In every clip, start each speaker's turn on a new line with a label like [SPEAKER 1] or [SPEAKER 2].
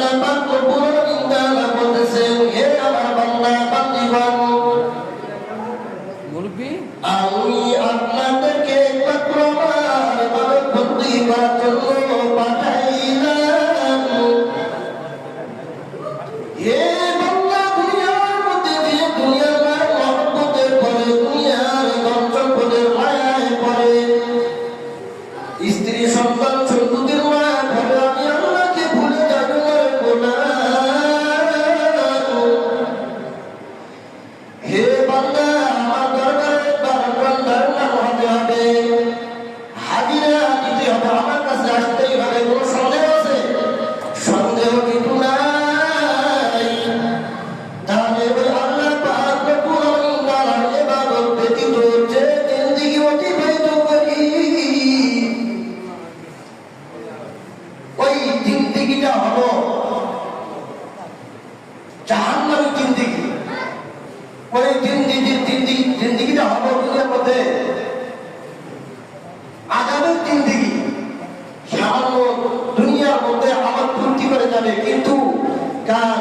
[SPEAKER 1] dalam bangku burung dalam জিন্দিগিটা হলো জাহান্নামী জিন্দিগি। ওই জিন্দিগির জিন্দিগি জিন্দিগিটা হব দুনিয়ার মধ্যে আজাদের জিন্দিগি। সামান্য দুনিয়ার মধ্যে আমার ফুর্তি করে যাবে, কিন্তু কার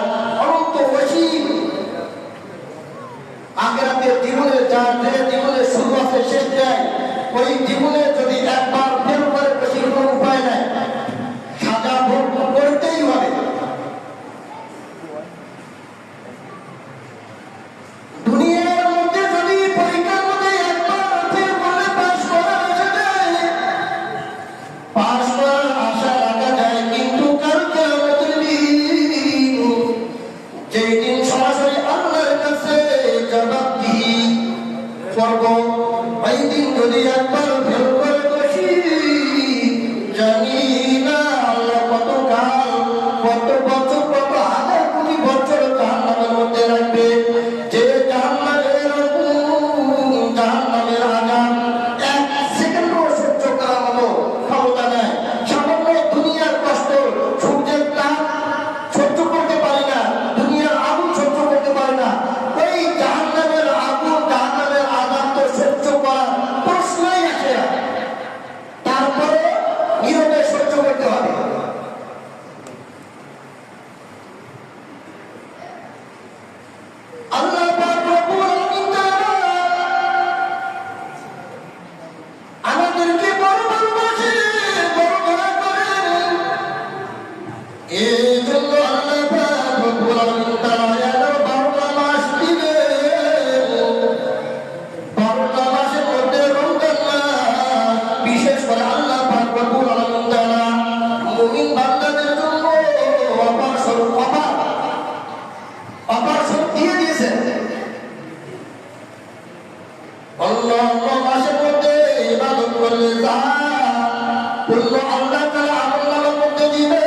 [SPEAKER 1] আমরা আল্লাহ তালা মধ্যে দিবে।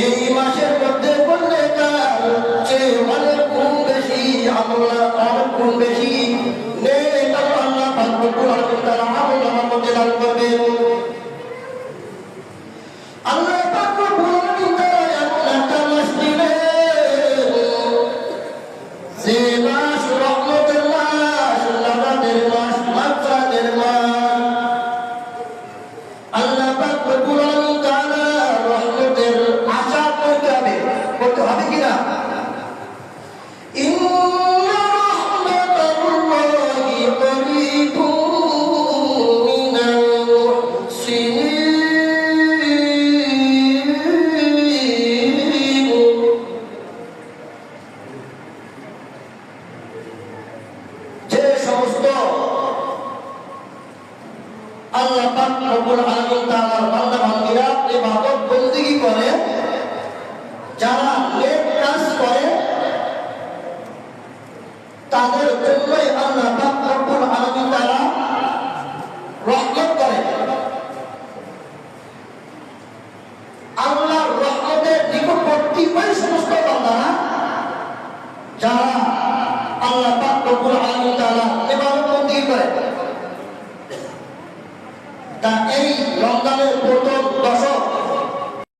[SPEAKER 1] এই মাসের মধ্যে করলে চেয়ে অনেক গুণ বেশি আমল্লা অনেক গুণ বেশি। সমস্ত আল্লাহ পাক রব্বুল আলামিন করে যারা নেক কাজ করে তাদের জন্যই আল্লাহ পাক